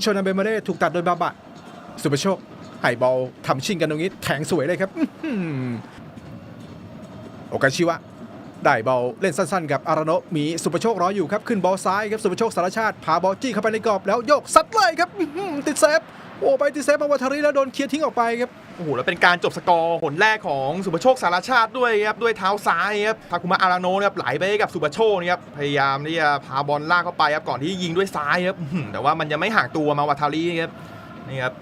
โชนาเบมาเร่ถูกตัดโดยบาบะสุประโชคไห่บอลทำชิงกันตรงนี้แทงสวยเลยครับโอกาชิวะ ได้บอลเล่นสั้นๆ กับอารโนะมีสุประโชครออยู่ครับ ขึ้นบอลซ้ายครับสุประโชคสารชาติพาบอลจี้เข้าไปในกรอบแล้วโยกซัดเลยครับติดเซฟโอ้ไปติดเซฟมาวัทาริแล้วโดนเคลียร์ทิ้งออกไปครับโอ้โหแล้วเป็นการจบสกอร์หนแรกของสุปโชคสารชาติด้วยครับด้วยเท้าซ้ายครับทาคุมะอาราโนะครับไหลไปกับสุปโชคนะครับพยายามที่จะพาบอลลากเข้าไปครับก่อนที่ยิงด้วยซ้ายครับแต่ว่ามันยังไม่ห่างตัวมาวาทารีครับนี่ครับ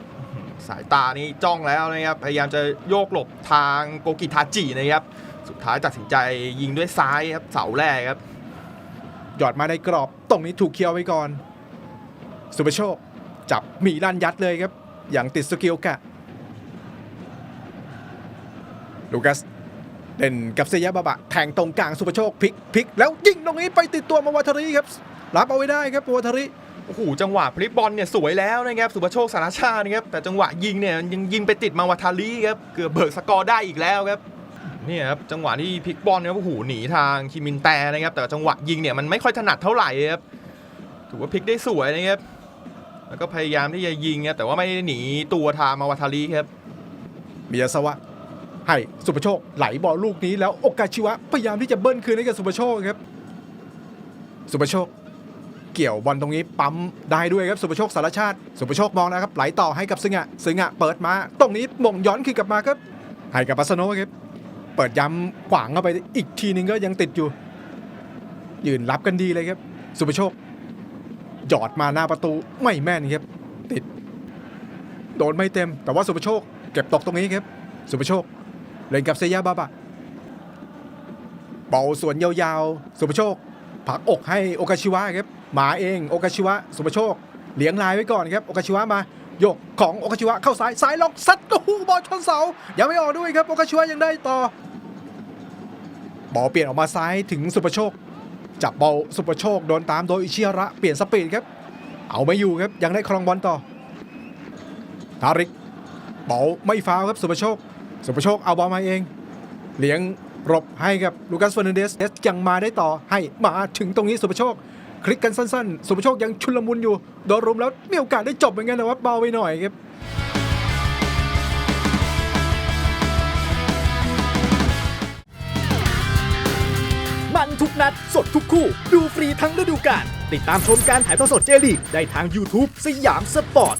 สายตานี่จ้องแล้วนะครับพยายามจะโยกหลบทางโกกิทาจินะครับ สุดท้ายตัดสินใจยิงด้วยซ้ายครับเสาแรกครับ หยอดมาในกรอบตรงนี้ถูกเคียร์ไว้ก่อน สุประโชค จับหมีด้านยัดเลยครับ อย่างติดสกิลกะลูกัสเด่นกับเซยะบาบะแทงตรงกลางสุประโชคพลิกพลิกแล้วยิงตรงนี้ไปติดตัวมาวาทาริครับรับเอาไว้ได้ครับมาวาทาริ โอ้โหจังหวะพลิกบอลเนี่ยสวยแล้วนะครับสุปโชคสารชาตินะครับแต่จังหวะยิงเนี่ยยังยิงไปติดมาวาทาลีครับเกือบเบิกสกอร์ได้อีกแล้วครับนี่ครับจังหวะที่พลิกบอลเนี่ยโอ้โหหนีทางคิมินแตนะครับ แต่จังหวะยิงเนี่ยมันไม่ค่อยถนัดเท่าไหร่ครับถือว่าพลิกได้สวยนะครับแล้วก็พยายามที่จะยิงครับแต่ว่าไม่ได้หนีตัวทางมาวาทาลีครับมียสวะให้สุปรโชคไหลบอลลูกนี้แล้วโอกาชิวะพยายามที่จะเบิ้ลคืนให้กับสุปรโชคครับสุปรโชค เกี่ยวบอลตรงนี้ปั๊มได้ด้วยครับสุประโชคสารชาติ สุประโชคมองนะครับไหลต่อให้กับซึงะซึงะเปิดมา ตรงนี้หม่งย้อนคืนกลับมาครับให้กับปัสโนครับเปิดย้ำขวางเข้าไปอีกทีนึงก็ยังติดอยู่ ยืนรับกันดีเลยครับ สุประโชคหยอดมาหน้าประตูไม่แม่นครับ ติด โดนไม่เต็ม แต่ว่าสุประโชค เก็บตกตรงนี้ครับ สุประโชค เล่นกับเซย่าบาบะบอลสวนยาวๆ สุประโชค ผักอกให้โอกาชิวะครับหมาเองโอกาชิวะสุประโชคเลี้ยงลายไว้ก่อนครับโอกาชิวะมาโยกของโอกาชิวะเข้าซ้ายซ้ายล็อกซัดโอ้โหบอลชนเสายังไม่ออกด้วยครับโอกาชิวะยังได้ต่อบอลเปลี่ยนออกมาซ้ายถึงสุประโชค จับบอลสุประโชคโดนตามโดยอิชิฮาระเปลี่ยนสปีดครับ เอาไม่อยู่ครับยังได้ครองบอลต่อทาริกบอลไม่ฟาวครับสุประโชค สุประโชคเอาบอลมาเอง เลี้ยง รบให้กับลูคัสเฟอร์นันเดสเดสยังมาได้ต่อให้มาถึงตรงนี้สุประโชค คลิกกันสั้นๆ สุประโชคยังชุลมุนอยู่ โดนรุมแล้วมีโอกาสได้จบเหมือนกันแต่ว่าเบาไปหน่อยครับมันทุกนัด สดทุกคู่ ดูฟรีทั้งฤดูกาลติดตามชมการถ่ายทอดสดเจลีกได้ทาง YouTube สยามสปอร์ต